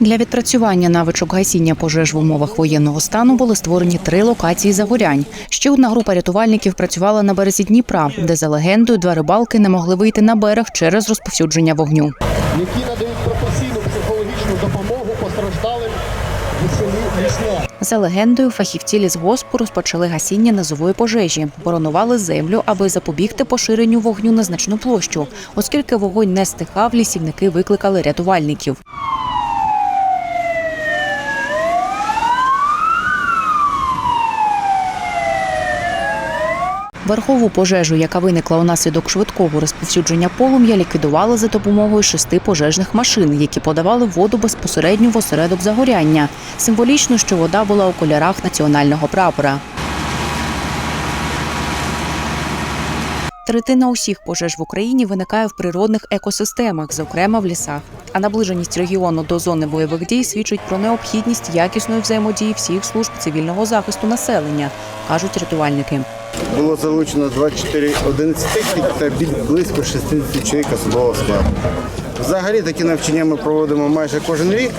Для відпрацювання навичок гасіння пожеж в умовах воєнного стану були створені три локації загорянь. Ще одна група рятувальників працювала на березі Дніпра, де за легендою два рибалки не могли вийти на берег через розповсюдження вогню. які надають професійну психологічну допомогу постраждалим у. За легендою, фахівці лісгоспу розпочали гасіння низової пожежі, боронували землю, аби запобігти поширенню вогню на значну площу. Оскільки вогонь не стихав, лісівники викликали рятувальників. Верхову пожежу, яка виникла унаслідок швидкого розповсюдження полум'я, ліквідували за допомогою шести пожежних машин, які подавали воду безпосередньо в осередок загоряння. Символічно, що вода була у кольорах національного прапора. Третина усіх пожеж в Україні виникає в природних екосистемах, зокрема в лісах. А наближеність регіону до зони бойових дій свідчить про необхідність якісної взаємодії всіх служб цивільного захисту населення, кажуть рятувальники. Було залучено 24 одиниці техніки та близько 60 чоловік особового складу. Взагалі такі навчання ми проводимо майже кожен рік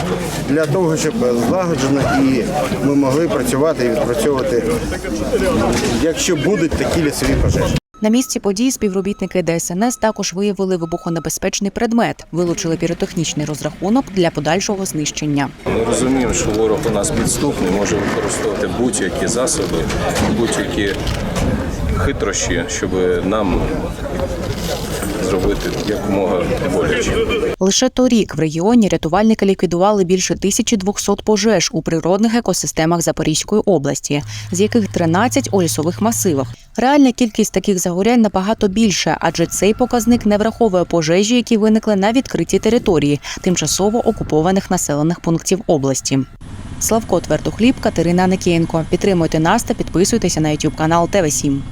для того, щоб злагоджено і ми могли працювати і відпрацьовувати, якщо будуть такі лісові пожежі. На місці подій співробітники ДСНС також виявили вибухонебезпечний предмет, вилучили піротехнічний розрахунок для подальшого знищення. Ми розуміємо, що ворог у нас підступний, може використовувати будь-які засоби, будь-які хитрощі, щоб нам зробити якомога боляче. Лише торік в регіоні рятувальники ліквідували більше 1200 пожеж у природних екосистемах Запорізької області, з яких 13 у лісових масивах. Реальна кількість таких загорянь набагато більша, адже цей показник не враховує пожежі, які виникли на відкритій території тимчасово окупованих населених пунктів області. Славко Твердохліб, Катерина Никієнко. Підтримуйте нас та підписуйтеся на YouTube канал ТВ 7